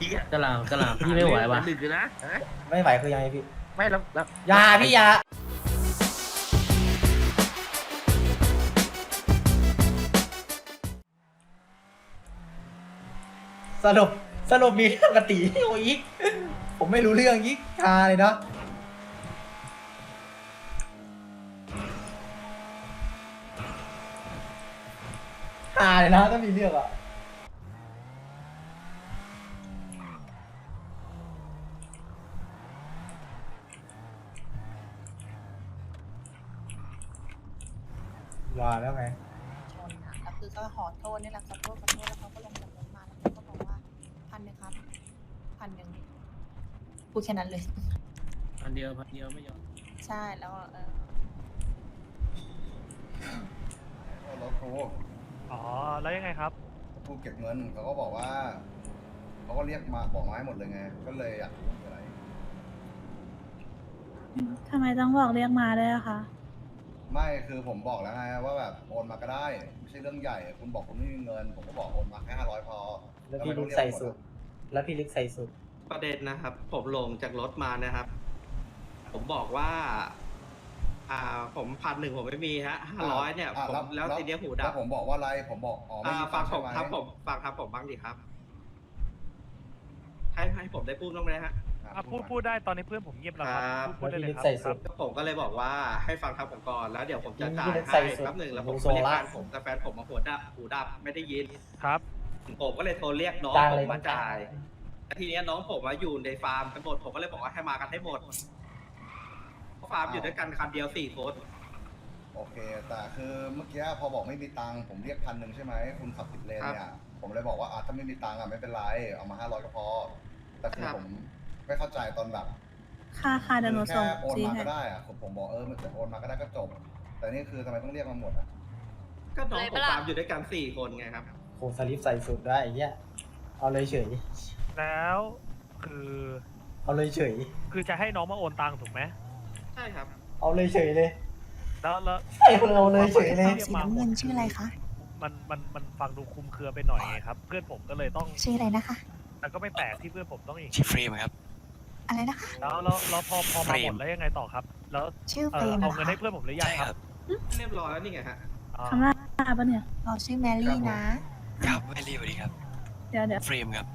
พี่อะกะหล่ำกะหล่ำพี่ไม่ไหวว่ะ ดึกอยู่นะฮะไม่ไหวคือยังไงพี่ ไม่แล้วแล้วอยาพี่อยาสรุปสรุปมีเรื่องกบติโอ้ยอีก ผมไม่รู้เรื่องอีกชาเลยเนาะชาเลยนะถ้ามีเรื่องอะ ว่าแล้วไงชนค่ะแล้วคือก็ขอโทษนี่แหละขอโทษขอโทษแล้วเขาก็ลงจากรถมาแล้วเขาก็บอกว่าพันหนึ่งครับพันหนึ่งพูดแค่นั้นเลย พันเดียวพันเดียวไม่ยอมใช่แล้วเออรถครูอ๋อ แล้วยังไงครับ ครูเก็บเงินเขาก็บอกว่าเขาก็เรียกมาบอกมาให้หมดเลยไง ก็เลยอยากรู้ว่าคืออะไร ทำไมต้องบอกเรียกมาด้วยอะคะ ไม่คือผมบอกแล้วไงว่าแบบโอนมาก็ได้ไม่ใช่เรื่องใหญ่ คุณบอกคุณไม่มีเงิน ผมก็บอกโอนมาแค่ห้าร้อยพอแล้วทำพี่ไมต้ลึองกเรียกใส่หมดสุดอะแล้วพี่ลึกใส่สุด ประเด็นนะครับ ผมลงจากรถมานะครับ ผมบอกว่า อ่า ผมพันหนึ่งผมไม่มีฮะห้าร้อยเนี่ยะผมแล้วทีเนี้ยหูดัแล้บวผมบอกว่าอะไรผมบอกอ๋อไม่อ่ามีฟังใช่ผมไหมครับผมฟังครับผมบ้างดิครับให้ให้ผมได้พูดบ้างไหมฮะ อะพูดพูดได้ตอนนี้เพื่อนผมเงียบแล้วครับครับพูดพูดได้เลยครัแล้วพี่ลึกใส่สุบดผมก็เลยบอกว่าให้ฟังทางผมก่อนแล้วเดี๋ยวผมจะจ่ายพี่ลึกใส่ให้สุดแป๊บหนึ่งแล้วผมโซก็เรียกล่าแฟนผมแต่แฟนผมมาหัวดับหูดับไม่ได้ยินครับผมก็เลยโทรเรียกน้องจ้างผเลมยมาจ่ายแล้วทีเนี้ยน้องผมมาอยู่ในฟาร์มกันหมดผมก็เลยบอกว่าให้มากันให้หมดเพราะฟาร์มอยู่ด้วยกันคันเดียวสี่คนโอเค แต่คือเมื่อกี้พอบอกไม่มีตังค์ผมเรียกพันหนึ่งใช่ไหมคุณขับสิบเลนเนี่ยผมเลยบอกว่าอะถ้าไม่มีตังค์อะไม่เป็นไรเอามาห้าร้อยก็พอแต่คือผม ไม่เข้าใจตอนแบบค่าค่าเดยวหนูคือส่งแค่โอนซีมาให้ก็ได้อะผมผมบอกเออมันจะโอนมาก็ได้ก็จบ แต่นี่คือทำไมต้องเรียกมาหมดอะก็น้องผมฟาร์มอยู่ด้วยกันสี่คนไงครับโคสลิปใส่สุดได้ไอ้เหี้ยเอาเลยเฉย แล้วคือเอาเลยเฉย คือจะให้น้องมาโอนตังค์ถูกไหมใช่ครับ เอาเลยเฉยเลยแล้วแล้วไอ้คนเอาเลยเฉยเลยสีน้ำเงินชื่ออะไรคะมันมันมันฟังดูคลุมเครือไปหน่อยไงครับ เพื่อนผมก็เลยต้องชื่ออะไรนะคะ แต่ก็ไม่แปลกที่เพื่อนผมต้องอีกชื่อเฟรมครับ อะไรนะคะ แล้วแล้วแล้วพอพอเฟมารหมมดแล้วยังไงต่อครับ แล้วชื่อเอเฟรอมเอาเหรอเงินคะให้เพื่อนผมหรือยังใช่คครัรับบเรียบร้อยแล้วนี่ไงฮะ อ่าคำล่าปะเนี่ย เราชื่อแมรี่นะ ครับไม่รีบสวัสดีครับ เดี๋ยวเดี๋ยวเฟรมครับ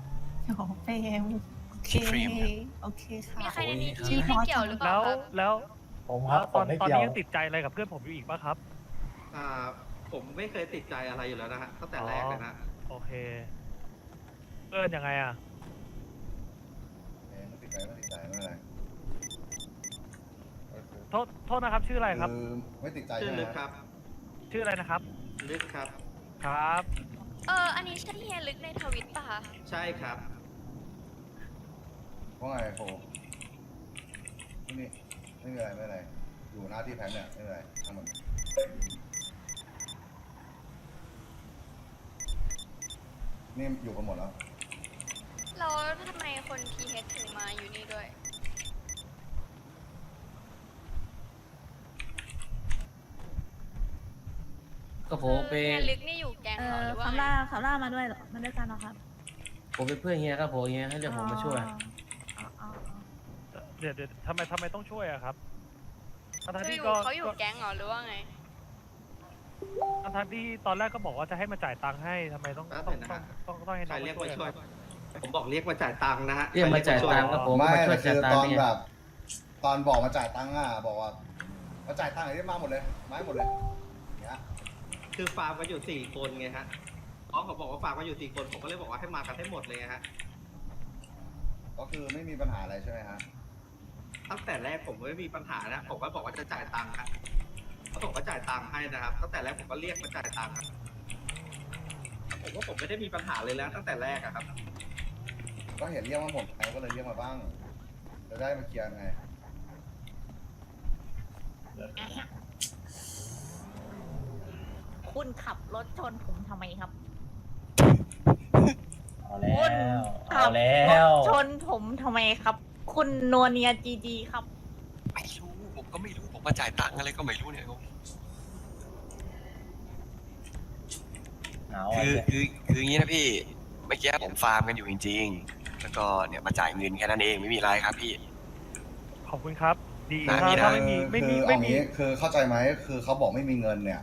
โอ้โหเฟรมโอเคชื่อเฟรมครับ โอเคค่ะ มีใครในนี้ชื่อไม่เกี่ยวหรือเปแล้ล่าวแล้วผมคแล้รับวผตอมนไม่ตอนเกี่ยวนี้ยังติดใจอะไรกับเพื่อนผมอยู่อีกป่ะครับ อ่า ผมไม่เคยติดใจอะไรอยู่แล้วนะฮะตั้งแต่แรกเลยนะ โอเคเอิ้นยังไงอะเอ้ย ไม่ติดใจไม่ติดใจไม่เป็นไรโทษโทษนะครับ ชื่ออะไรครับคือไม่ติดใจชื่อใช่ไหมลึกครับชื่ออะไรนะครับ ลึกครับ ครับ เออ อันนี้ใช่เฮียลึกในทวิตป่ะคะ ใช่ครับว่าไงโฟไม่มีไม่มีอะไรไม่เป็นไรอยู่หน้าที่แพทเนี่ยไม่เป็นไรทั้งหมดนี่อยู่กันหมดแล้ว แล้วทำไมคนทีเฮดถึงมาอยู่นี่ด้วย ก็ผมไปเฮียลึกนี่อยู่แก๊งเอเขาอหรือว่าคำไงล่าคำล่ามาด้วยเหรอมาด้วยกันเหรอครับผมเป็นเพื่อนเฮียครับผมเฮียให้เรียกผมมาช่วย อ๋ออ๋ออ๋อเดี๋ยวเดี๋ยวทำไมทำไมต้องช่วยอะครับทั้งคือที่อยู่ก็เขาอยู่ก็แก๊งเหรอหรือว่าไง ทั้งที่ตอนแรกก็บอกว่าจะให้มาจ่ายตังค์ให้ทำไมต้องแป๊บต้องหนึ่งต้อนะงฮะต้องต้องให้ใคน้รองเรียกมามาช่ช่ววยย ผมบอกเรียกมาจ่ายตังค์นะฮะเรียกมาจ่ายตังค์ครับผมไม่มาช่วยคืจ่ายอตังตอค์นเนี่ยแบบตอนบอกมาจ่ายตังค์อะบอกว่ามาจ่ายตังค์ไอ้ที่มาหมดเลยมาให้หมดเลยอย่างเงี้ยคือฟาร์มก็อยู่สี่คนไงฮะน้องเขาบอกว่าฟาร์มก็อยู่สี่คนผมก็เลยบอกว่าให้มากันให้หมดเลยไงฮะ ก็คือไม่มีปัญหาอะไรใช่ไหมฮะตั้งแต่แรกผมไม่มีปัญหานะผมก็บอกว่าจะจ่ายตังค์ครับแล้วผมก็จ่ายตังค์ให้นะครับ ตั้งแต่แรกผมก็เรียกมาจ่ายตังค์ครับผมว่าผมไม่ได้มีปัญหาเลยแล้วตั้งแต่แรกอะครับ ก็เห็นเรียกมาหมดไงก็เลยเรียกมาบ้างจะได้มาเคลียร์ไงคุณขับรถชนผมทำไมครับ เอาแล้วเอาแล้วชนผมทำไมครับ คุณนัวเนียจีจีครับ ไม่รู้ผมก็ไม่รู้ผมมาจ่ายตังค์อะไรก็ไม่รู้เนี่ยผมเอาคืออะคือคืออย่างนี้นะพี่เมื่อกี้ผมฟาร์มกันอยู่จริง แล้วก็เนี่ยมาจ่ายเงินแค่นั้นเองไม่มีอะไรครับพี่ ขอบคุณครับ ดีได้ถ้าพี่ได้ถ้าไม่มีไม่มีคือไม่เอามีงี้คือเข้าใจไหมคือเขาบอกไม่มีเงินเนี่ย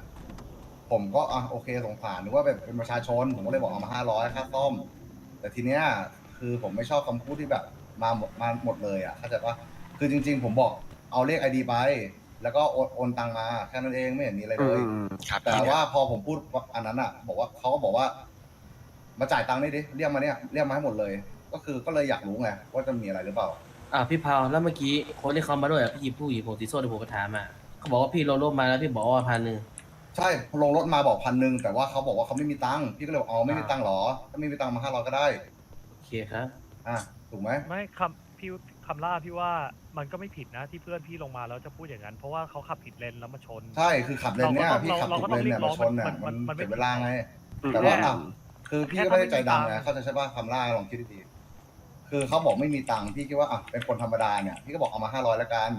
ผมก็อะโอเคสงสารนึกว่าแบบเป็นประชาชน ผมก็เลยบอกเอามาห้าร้อยค่าซ่อม แต่ทีเนี้ยคือผมไม่ชอบคำพูดที่แบบมาหมดมาหมดเลยอะเข้าใจปะคือจริง ๆ ผมบอกเอาเลขไอดีไปแล้วก็โอนโอนตังมาแค่นั้นเองไม่เห็นมีอะไรเลยอืมครับแต่พี่เนี่ยว่าพอผมพูดอันนั้นอะ บอกว่าเขาก็บอกว่า มาจ่ายตังค์นี่ดิเรียกมาเนี่ยเรียกมาให้หมดเลย ก็คือก็เลยอยากรู้ไงว่าจะมีอะไรหรือเปล่า อ่าพี่พาวแล้วเมื่อกี้คนที่เขามาด้วยอะพี่ผู้หญิงผมสีส้มที่ผมก็ถามอะเขาบอกว่าพี่ลงรถมาแล้วพี่บอกว่าพันหนึ่ง ใช่ลงรถมาบอกพันหนึ่งแต่ว่าเขาบอกว่าเขาไม่มีตังค์พี่ก็เลยบอกอ๋อไม่มีตังค์เหรอ ถ้าไม่มีตังค์มาห้าร้อยก็ได้ โอเคครับ อะถูกไหมไม่คำพี่คำล่าพี่ว่ามันก็ไม่ผิดนะที่เพื่อนพี่ลงมาแล้วจะพูดอย่างนั้น เพราะว่าเขาขับผิดเลนแล้วมาชน ใช่คือขับเลนเนี่ยเราก็ต้องพี่ขับเราผิก็ดต้เลองนเนี่ยรีบร้มาองชนเนี่ยมันมันมันไม่ เสียเวลาไงอืมแต่ว่าแค่อะคือพี่ก็ไม่ได้ใจดำไงเข้าใจใช่ป่ะคำล่าลองคิดดีๆ คือเขาบอกไม่มีตังค์พี่คิดว่าอะเป็นคนธรรมดาเนี่ยพี่ก็บอกเอามาห้าร้อยละกัน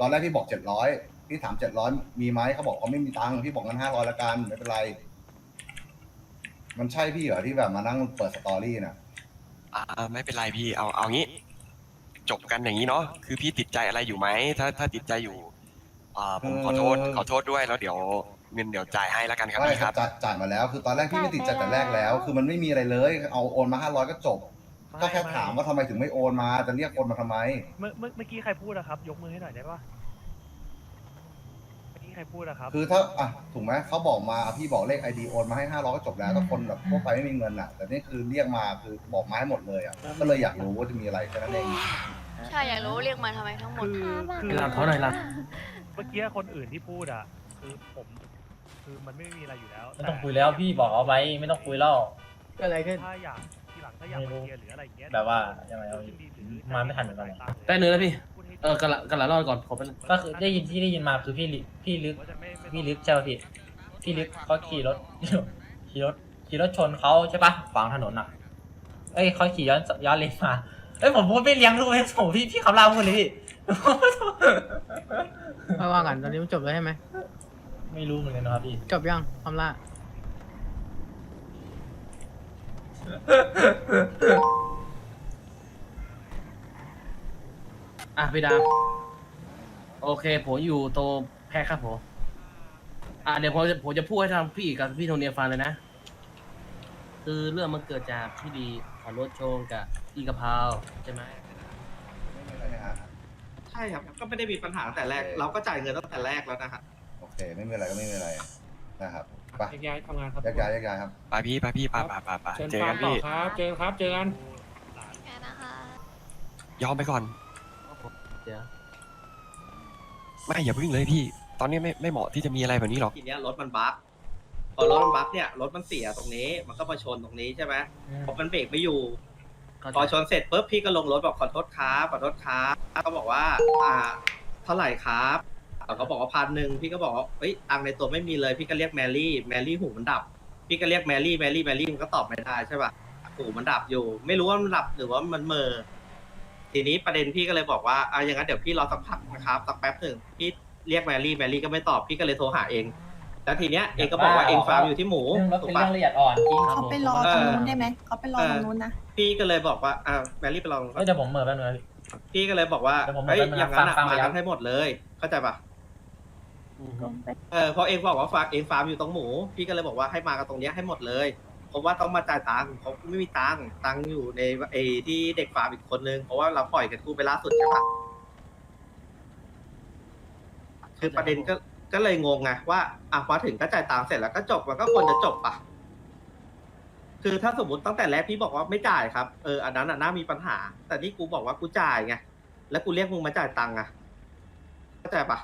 ตอนแรกพี่บอกเจ็ดร้อยพี่ถามเจ็ดร้อยมีไหมเขาบอกเขาไม่มีตังค์พี่บอกงั้นห้าร้อยละกันไม่เป็นไร มันใช่พี่เหรอที่แบบมานั่งเปิดสตอรี่น่ะ อ่าไม่เป็นไรพี่เอาเอางี้ จบกันอย่างนี้เนาะคือพี่ติดใจอะไรอยู่ไหมถ้าถ้าติดใจอยู่ อ่าผมขอโทษเออ ขอโทษด้วยแล้วเดี๋ยวเงินเดี๋ยวจ่ายให้แล้วกันครับไม่พี่ครับจ่ายจ่ายมาแล้ว คือตอนแรกพี่ไม่ติดใจแต่แรกแล้ว คือมันไม่มีอะไรเลย เอาโอนมาห้าร้อยก็จบ ก็แค่ถามว่าทำไมถึงไม่โอนมา จะเรียกโอนมาทำไม เมื่อเมื่อเมื่อกี้ใครพูดนะครับ ยกมือให้หน่อยได้ปะเมื่อกี้ใครพูดนะครับ คือถ้าอะถูกไหมเขาบอกมาพี่บอกเลขไอดีโอนมาให้ห้าร้อยก็จบแล้วถ้าคนแบบทั่วไปไม่มีเงินอะ แต่นี่คือเรียกมาคือบอกมาให้หมดเลยอะก็เลยอยากรู้ว่าจะมีอะไรแค่นั้นเองใช่อยากรู้เรียกมาทำไมทั้งหมด คือคือเวลาเขาหน่อยละเมื่อกี้คนอื่นที่พูดอะคือผม คือมันไม่มีอะไรอยู่แล้วไม่ต้องคุยแล้วพี่บอกเอาไว้ไม่ต้องคุยแล้วก็อะไรขึ้น ถ้าอยาก ทีหลังถ้าอยากมาเคลียร์หรืออะไรอย่างเงี้ยแบบว่ายังไงเอายินดีหรือมาไม่ทันเหมือนกันได้เนื้อแล้วพี่ เออกระละกระละรอดก่อนผมเป็นก็คือได้ยินที่ได้ยินมาคือพี่ลิพี่ลึกว่าจะไม่ไม่พี่ลึกใช่ป่ะพี่พี่ลึกเขาขี่รถขี่รถขี่รถชนเขาใช่ปะขวางถนนอะ เอ้ยเขาขี่ย้อนย้อนเลนมาเอ้ยผมพูดไม่เลี้ยงลูกไม่ถูกพี่พี่คำรามพูดเลยพี่ไม่ว่ากันตอนนี้มันจบแล้วใช่ไหมไม่รู้เหมือนกันนะครับพี่ จบยังคำล่า อะพี่ดาวโอเค ผมอยู่โตวแพ้ครับผม อะเดี๋ยวผมจะผมจะพูดให้ทางพี่กับพี่โทเนียฟังเลยนะ คือเรื่องมันเกิดจากพี่ดีขอรถโชงกับอีกะเพราใช่ไหมใช่ไหมฮะใช่ครับ ก็ไม่ได้มีปัญหาตั้งแต่แรก เราก็จ่ายเงินตั้งแต่แรกแล้วนะฮะ โอเค ไม่มีอะไรก็ไม่มีอะไรนะครับ ไปแยกย้ายทำงานครับแยกย้ายแยกย้ายครับ ไปพี่ไปพี่ไปไปไปไปเชิญเจอฟากัร์มนต่อพี่ ครับ เจอกันครับ เจอกัน แค่นะคะ ยอมไปก่อน เดี๋ยว ไม่อย่าพึ่งเลยพี่ ตอนนี้ไม่ไม่เหมาะที่จะมีอะไรแบบนี้หรอก ทีเนี้ยรถมันบั๊กพอรถมันบั๊กเนี่ยรถมันเสียตรงนี้มันก็มาชนตรงนี้ใช่ไหมพอมันเบรกไม่อยู่เข้าใจพอชนเสร็จปุ๊บพี่ก็ลงรถบอกขอโทษครับขอโทษครับก็บอกว่า อ่า เท่าไหร่ครับ เขาก็บอกว่าพันหนึ่งพี่ก็บอกว่าเอ้ยตังค์ในตัวไม่มีเลย พี่ก็เรียกแมรี่แมรี่หูมันดับ พี่ก็เรียกแมรี่แมรี่แมรี่มันก็ตอบไม่ได้ใช่ป่ะหูมันดับอยู่ ไม่รู้ว่ามันดับหรือว่ามันเหมอทีนี้ประเด็นพี่ก็เลยบอกว่าอะอย่างนั้นเดี๋ยวพี่รอสักพักนะครับสักแป๊บหนึ่งพี่เรียกแมรี่แมรี่ก็ไม่ตอบพี่ก็เลยโทรหาเองแล้วทีเนี้ยเองก็บอกว่าเองฟาร์มอยู่ที่หมูเรื่องรถถูเป็กนปะ เรื่องละเอียดอ่อนจริงเขาไปรอตรงนู้นได้ไหมเขาไปรอตรงนู้นนะ พี่ก็เลยบอกว่าอ่าแมรี่ไปลองเฮ้ยเดี๋ยวผมเหม่อแป๊บนึงนะพี่ พี่ก็เลยบอกว่าเดี๋ยวผมเฮ้ยมาอย่างนั้นอะฟังฟัมางไปกันแล้วให้หมดเลย เข้าใจปะ อืมเออพอเองบอกว่าฝากเองฟาร์มอยู่ตรงหมู พี่ก็เลยบอกว่าให้มากันตรงเนี้ยให้หมดเลยเพราะว่าต้องมาจ่ายตังค์เขาไม่มีตังค์ตังค์อยู่ในไอ้ที่เด็กฟาร์มอีกคนนึงเพราะว่าเราปล่อยกันคู่ไปล่าสุดใช่ปะคือประเด็นก็ก็เลยงงไงว่าอะพอถึงก็จ่ายตังค์เสร็จแล้วก็จบมันก็ควรจะจบปะคือถ้าสมมติตั้งแต่แรกพี่บอกว่าไม่จ่ายครับเอออันนั้นอะน่ามีปัญหา แต่นี่กูบอกว่ากูจ่ายไงแล้วกูเรียกมึงมาจ่ายตังค์อะเข้าใจปะ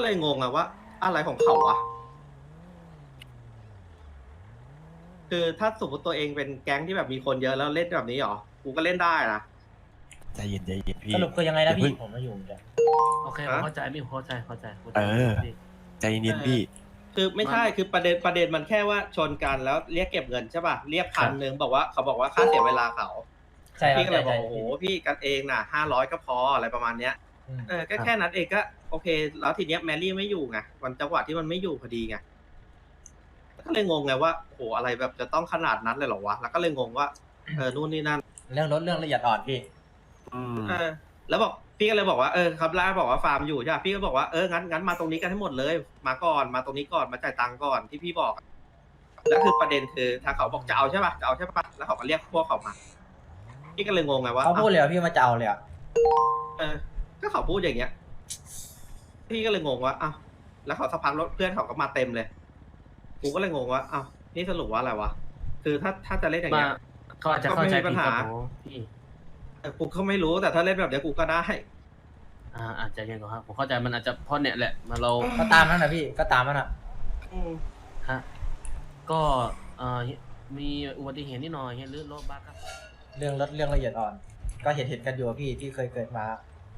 ก็เลยงงอะว่า อะไรของเขาอะคือถ้าสมมติตัวเองเป็นแก๊งที่แบบมีคนเยอะแล้วเล่นแบบนี้หรอ กูก็เล่นได้นะ ใจเย็นใจเย็นพี่ สรุปคือยังไงนะอย่าเพิ่พี่งผมไม่อยู่เดี๋ยวโอเคผมเข้าใจพี่ผมเข้าใจเข้าใจเข้าใจเออพี่ใจเย็นๆพี่ คือไม่ใช่คือประเด็นประเด็นมันแค่ว่าชนกันแล้วเรียกเก็บเงินใช่ป่ะเรียกพันหนึ่งบอกว่าเขาบอกว่าค่าเสียเวลาเขาใช่ครับพี่ก็เลยบอใช่กโอ้โหพี่กันเองน่ะห้าร้อยก็พออะไรประมาณเนี้ยอืมเออก็แค่นั้นเองก็ โอเค แล้วทีเนี้ยแมรี่ไม่อยู่ไงวันจังหวะที่มันไม่อยู่พอดีไงก็เลยงงไงว่าโหอะไรแบบจะต้องขนาดนั้นเลยเหรอวะแล้วก็เลยงงว่าเออนู่นนี่นั่นเรื่องรถเรื่องละเอียดอ่อนพี่อืมเออแล้วบอกพี่ก็เลยบอกว่าเออครับล่าบอกว่าฟาร์มอยู่ใช่ปะพี่ก็บอกว่าเอองั้นงั้นมาตรงนี้กันให้หมดเลย มาก่อนมาตรงนี้ก่อนมาจ่ายตังค์ก่อนที่พี่บอกอะแล้วคือประเด็นคือทางเขาบอกจะเอาใช่ปะจะเอาใช่ปะแล้วเขาก็เรียกพวกเขามาพี่ก็เลยงงไงว่าเขาพูดเลยว่าพี่มาจะเอาเลยอะเออก็เขาพูดอย่างเงี้ย พี่ก็เลยงงว่าอ้าวแล้วเขาสักพักรถเพื่อนเขาก็มาเต็มเลย กูก็เลยงงว่าอ้าวนี่สรุปว่าอะไรวะ คือถ้าถ้าจะเล่นอย่างมาเงี้ย เขาอาจจะเข้าใจผิดครับผมพี่เออกูก็ไม่รู้แต่ถ้าเล่นแบบเนี้ยกูก็ได้ อ่าอาจจะยังไงครับผมเข้าใจมันอาจจะเพราะเนี่ยแหละมาเราก็ตามนั้นนะพี่ก็ตามนั้นอะฮะก็เอ่อมีอุบัติเหตุนิดหน่อยเห็นลื่นรถบัสครับ เรื่องรถเรื่องละเอียดอ่อน ก็เห็นเห็นกันอยู่อะพี่ที่เคยเกิดมา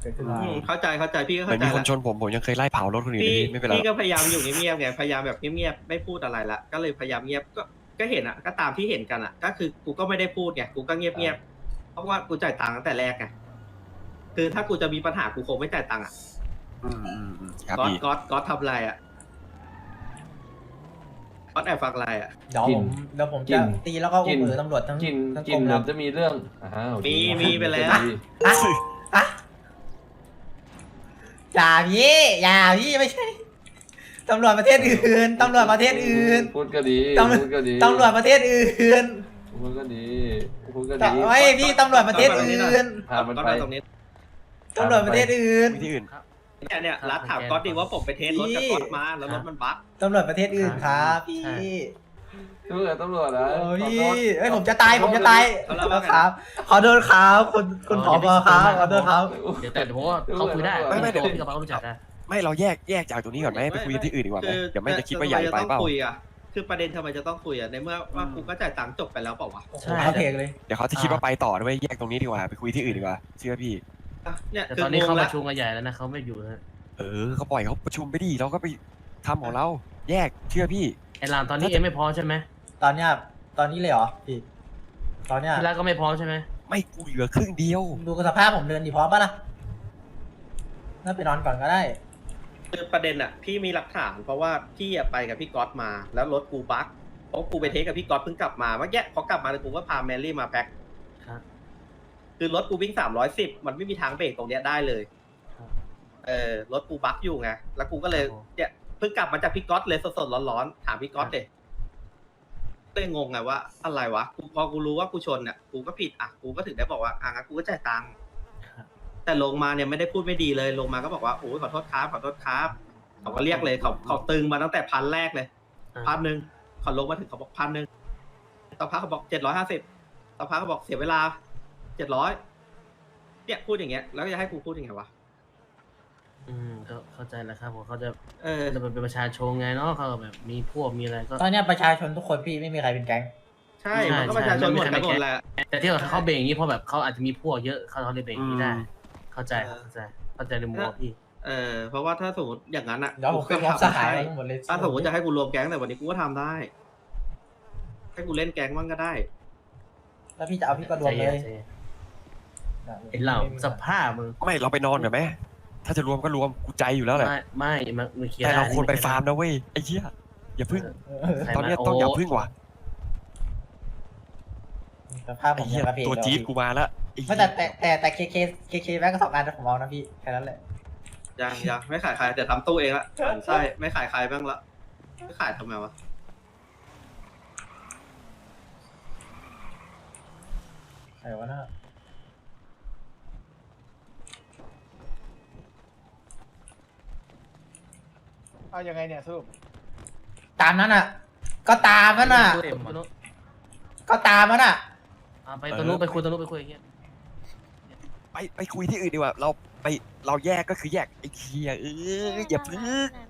เกิดขึ้นมา อืมเข้าใจเข้าใจพี่ก็เหมือเข้านใจมีคนละชนผมผมยังเคยไล่เผารถคนอื่นเลยพี่พี่ไม่เป็นไรพี่ก็พยายามอยู่เงียบๆไงพยายามแบบเงียบๆไม่พูดอะไรละก็เลยพยายามเงียบก็ก็เห็นอะ ก็ตามที่เห็นกันอะ ก็คือกูก็ไม่ได้พูดไงกูก็เงียบๆเพราะว่ากูจ่ายตังค์ตั้งแต่แรกไงคือถ้ากูจะมีปัญหากูคงไม่จ่ายตังค์อะอืมอืมอืมครับก๊อตพี่ก๊อตก๊อตทำอะไรอะก๊อตแอบฟังอะไรอะ เดี๋ยวผมเดี๋ยวผมจะตีแล้วก็อุ้มมือตำรวจทั้งกินทั้งกิกรนมเหมืแล้อวนจะมีเรื่องอ่าโอเคมีมีไปแล้ว อะ อะอะอย่าพี่อย่าพี่ไม่ใช่ตำรวจประเทศอื่นตำรวจประเทศอื่นพูดก็ดีตำรวจพูดก็ดีตำรวจประเทศอื่นพูดก็ดีพูดก็แต่ดีไม่พี่ตำรวจประเทศอื่นพามันก๊อตไปมาตรงนี้ตำรวจประเทศอื่นที่อื่นเนี่ยเนี่ยรัดถามก๊อตดิว่าผมไปเทสรถกับก๊อตมาแล้วรถมันบั๊กตำรวจประเทศอื่นครับพี่ ตำรวจตำรวจนะโอ้ขอพี่เอ้ยผมจะตายผมจะตายขอโทษครับขอโทษครับคุณคุณผบครับขอโทษครับ เดี๋ยวแต่ผมว่าเขาคุยได้ไม่ไม่เดี๋ยวพี่กับเขารู้จักนะไม่เราแยกแยกจากตรงนี้ก่อนไหมไปคุยที่อื่นดีกว่าไหมเดี๋ยวไม่จะคิดว่าใหญ่ไปเปล่าคือประเด็นทำไมจะต้องคุยอะในเมื่อว่ากูก็จ่ายตังค์จบไปแล้วเปล่าวะใช่เพลงเลยเดี๋ยวเขาจะคิดว่าไปต่อด้วยแยกตรงนี้ดีกว่าไปคุยที่อื่นดีกว่าเชื่อพี่เนี่ยแต่คือตอนนี้เขาประชุมกันใหญ่แล้วนะเขาไม่อยู่นะเออเขาปล่อยเขาประชุมไปดิเราก็ไปทำของเราแยกเชื่อพี่ ไอ้ลามตอนนี้เอ็มไม่พร้อมใช่ไหมตอนเนี้ยตอนนี้เลยเหรอพี่ตอนเนี้ยที่แรกก็ไม่พร้อมใช่ไหมไม่กูเหลือครึ่งเดียวดูสภาพผมเดินดีพร้อมปะล่ะน่าไปนอนก่อนก็ได้ คือประเด็นอะพี่มีหลักฐานเพราะว่าพี่อะไปกับพี่ก๊อตมา แล้วรถกูบั๊กเพราะกูไปเทสกับพี่ก๊อตเพิ่งกลับมาเมื่อกี้พอกลับมาเลยกูก็พาแมรี่มาแพ็คครับ คือรถกูวิ่งสามร้อยสิบมันไม่มีทางเบรกตรงเนี้ยได้เลย ครับ เออรถกูบั๊กอยู่ไงแล้วกูก็เลยครับผม เนี่ยเพิ่งกลับมาจากพี่ก๊อตเลยสดๆร้อนๆถามพี่ก๊อตเลยเลยงงไงว่าอะไรวะกูพอกูรู้ว่ากูชนเนี่ยกูก็ผิดอะกูก็ถึงได้บอกว่าอะงั้นกูก็จ่ายตังค์แต่ลงมาเนี่ยไม่ได้พูดไม่ดีเลยลงมาก็บอกว่าโอ้ยขอโทษครับขอโทษครับเขาก็เรียกเลยเขาเขาตึงมาตั้งแต่พันแรกเลยอ่าพันหนึ่งเขาลงมาถึงเขาบอกพันหนึ่งต่อพักเขาบอกเจ็ดร้อยห้าสิบต่อพักเขาบอกเสียเวลาเจ็ดร้อยเนี่ยพูดอย่างเงี้ยแล้วจะให้กูพูดยังไงวะอืมก็ เข้าใจแล้วครับผมเขาจะเออจะเป็นประชาชนไงเนาะเขาแบบมีพวกมีอะไรก็ตอนเนี้ยประชาชนทุกคนพี่ไม่มีใครเป็นแก๊งใช่ใช่มันก็ประชาชนหมดใช่กันหมดแหละแต่ที่เขาเบรกอย่างนี้เพราะแบบเขาอาจจะมีพวกเยอะเขาเขาเลยเบรกอย่างนี้ได้อืมเข้าใจครับเข้าใจเข้าใจในมุมมองพี่เออเพราะว่าถ้าสมมติอย่างนั้นอะเดี๋ยวผมก็เป็นมอบสทำหายได้ทั้งหมดเลยถ้าสมมติจะให้กูรวมแก๊งแต่วันนี้กูก็ทำได้ ให้กูเล่นแก๊งบ้างก็ได้ แล้วพี่จะเอาพี่ก็รวมเลยใจนไอ้เหล่าสภาพมึงไม่เราไปนอนกันไหม ถ้าจะรวมก็รวมกูใจอยู่แล้วแหละไม่ไม่มันมันเคลียร์แต่เราด้ควรไปม่ฟาร์มนะเว้ยไอ้เหี้ยอย่าพึ่งเออใครตอนเนี้ยมาต้องอย่าโพึ่งว่ะสภาพผไอ้มเหี้ยกระเพกตัวจี๊ดกูมาแล้วไอ้ไม่เหี้ยแต่แต่แต่แต่เคเคเคเคแม่งก็สองอันนะผมเอานะพี่แค่นั้นแหละยังยังไม่ขายใครแต่ทำตู้เองละหมั่นไส้ไม่ขายใครบ้างละไม่ขายทำไมวะอะไรวะน่า เอายังไงเนี่ยสรุปตามนั้นอะ ก็ตามนั้นอะตัวนู้นก็ตามนั้นอะ อะไปตัวนู้นไปคุยตัวนู้นไปคุยอย่างเงี้ยไปไปคุยที่อื่นดีกว่า เราไปเราแยกก็คือแยกไอ้เหี้ยเอออย่าพึ่ง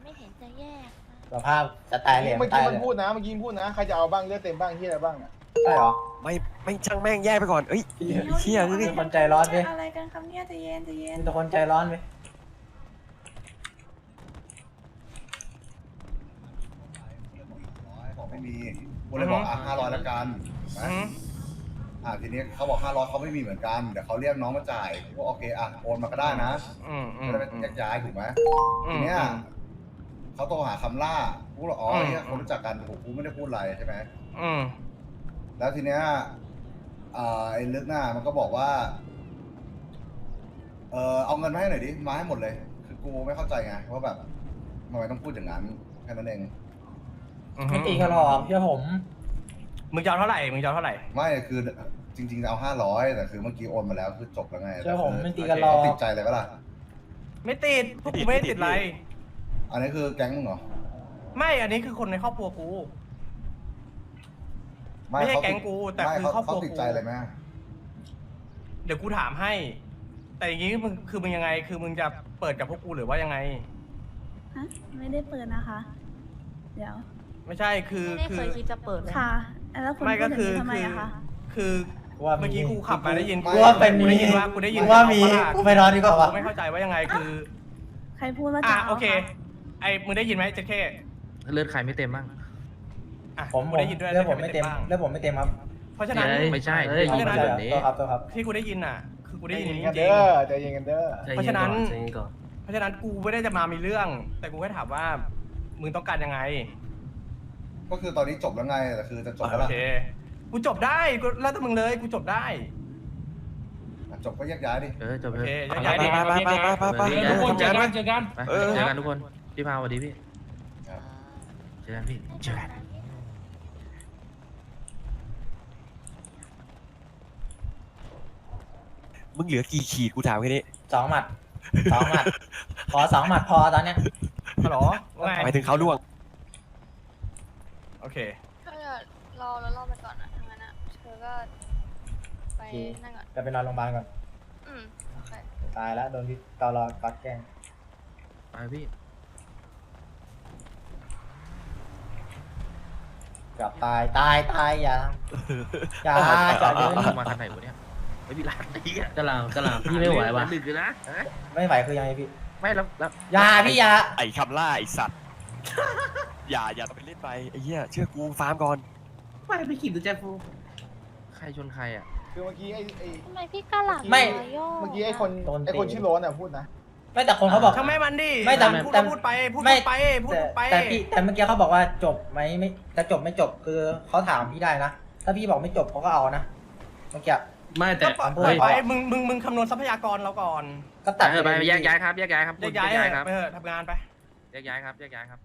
ไม่เห็นจะแยกสภาพจะตายเลยเมื่อตากี้ยมันเลยพูดนะเมื่อกี้มันพูดนะใครจะเอาบ้างเลือดเต็มบ้างที่อะไรบ้างอะใช่เหรอไม่ไม่ช่างแม่งแยกไปก่อนเอ้ยไอ้เหี้ยเอ้ยมีคนใจร้อนไปอะไรกันครับเนี่ยใจเย็นใจเย็นมีแต่คนใจร้อนไปบอก ไม่มีกูเลยบอกอะห้าร้อยละกันนะอะทีนี้เขาบอกห้าร้อยเขาไม่มีเหมือนกันเดี๋ยวเขาเรียกน้องมาจ่ายกูก็โอเคอะโอนมาก็ได้นะอืมอืมจะได้ไม่แยกย้ายถูกไหม ทีเนี้ยเขาโทรหาคำล่ากูกูบอกอ๋ออืม เนี่ยคนรู้จักกันผมกูไม่ได้พูดอะไรใช่ไหมอืมแล้วทีเนี้ยอ่าไอ้ลึกหน้ามันก็บอกว่า เออเอาเงินมาให้หน่อยดิมาให้หมดเลย คือกูไม่เข้าใจไงว่าแบบทำไมต้องพูดอย่างนั้นแค่นั้นเอง ไม่ตีกันหรอกเชื่อผม มึงจะเอาเท่าไหร่ มึงจะเอาเท่าไหร่ ไม่คือจริงๆจะเอาห้าร้อยแต่คือเมื่อกี้โอนมาแล้วคือจบแล้วไงเชื่อผมแต่ไม่คือตีกันหรอก เขาติดใจเลยปะล่ะไม่ติดพวกกูไม่ได้ติดอะไร อันนี้คือแก๊งมึงเหรอไม่ อันนี้คือคนในครอบครัวกู ไม่ใช่เขาแก๊งกูแต่ไม่คือเขาครอบครัวเขาติดใจกูเลยไหมเดี๋ยวกูถามให้ แต่อย่างนี้มึงคือมึงยังไง คือมึงจะเปิดกับพวกกูหรือว่ายังไง ฮะไม่ได้เปิดนะคะ เดี๋ยว ไม่ใช่คือไม่ได้คืเคอยคิดจะเปิดเลยค่ะ แล้วคุณไม่พูก็ดอย่างคือนี้ทำไมคืออะคะคือว่ามีเมื่อกี้กูขับมาได้ยินกูว่าเป็นกูมีได้ยินว่ากูได้ยินกูว่ามีเขกูไม่นอนดีกว่ากูวะไม่เข้าใจว่ายังไงคือใครพูดว่าอะจะาโอเคะไอ้มึงได้ยินไหมเจ๊เข้เลือดใครไม่เต็มบ้างอะผมกูผมได้ยินด้วยเรื่องผมไม่เต็มบ้างเรื่องผมไม่เต็มครับเพราะฉะนั้น ไม่ใช่เอ้ย ได้ยินเพราะฉะนั้นแบบนี้ตัวครับตัวครับที่กูได้ยินอะ คือกูได้ยินอย่างนี้จใจริเย็งนกันเด้อใจเย็นกันเด้อ เพราะฉะนั้น ใจเย็ก่อนเพราะฉะนั้นกูไม่ได้จะมามีเรื่อง แต่กูแค่ถามว่า มึงต้องการยังไง ก็คือตอนนี้จบแล้วไงแต่คือจะจบแล้วโอล่ะเค กูจบได้กูแล้วแต่มึงเลยกูจบได้ อะจบก็แยกย้ายดิ เออจบโอเลเคยย้ายๆดีไปไปไปไปไปไปเออทุกคนเจอกันเจอกัน ไปเออ เจอกันทุกคนพี่พาวสวัสดีพี่ครับ เจอกันพี่เจอกันมึงเหลือกี่ขีดกูถามแค่นี้สองหมัดสองหมัด ขอสองหมัดพอตอนเนี้ยฮัลโหลว่าไง หมายถึงเขาล่วง โอเคก็เดี๋ยวรอแล้วรอไปก่อนนะทั้งนั้นอะเธอก็ไปโอเคนั่นก่อน จะไปนอนโรงพยาบาลก่อน อืมโอเค ตายแล้วโดนพี่ตอรอกัดแกล้งไปพี่เกือบตายตายตายอย่าทำอย่าอย่าเดินมาคันไหนวะเนี่ยไอ้พี่ร้านไอ้เหี้ยกะหล่ำกะหล่ำพี่ไม่ไหวว่ะดึกเลยนะ ไม่ไหวคือยังไงพี่ ไม่แล้วแล้วอย่าพี่อย่าไอ้คำล่าไอ้สัตว์ อย่าอย่าไปเล่นไปไอ้เหี้ยเชื่อกูฟาร์มก่อนไม่ไปขี่ตัวแจ๊ฟูใครชนใครอะ คือเมื่อกี้ไอ้ไอ้ ทำไมพี่กล้าหลังไม่เมื่อกี้ไอ้คนไอ้คนชื่อโรนอะพูดนะ ไม่แต่คนเขาบอก ทำไมมันดิไม่แต่พูดแต่ก็พูดไปพูดไม่ไปพูดแต่ไปแต่พี่แต่เมื่อกี้เขาบอกว่าจบไหมไม่จะจบไม่จบคือเขาถามพี่ได้นะ ถ้าพี่บอกไม่จบเขาก็เอานะเมื่อกี้ ไม่แต่ก็ปล่ปอยล่อยไปมึงมึงมึงคำนวณทรัพยากรเราก่อนก็ตัดเออไปแยกย้ายครับแยกย้ายครับแยกย้ายแยกย้ายครับไปเถอะทำงานไป แยกย้ายครับแยกย้ายครับ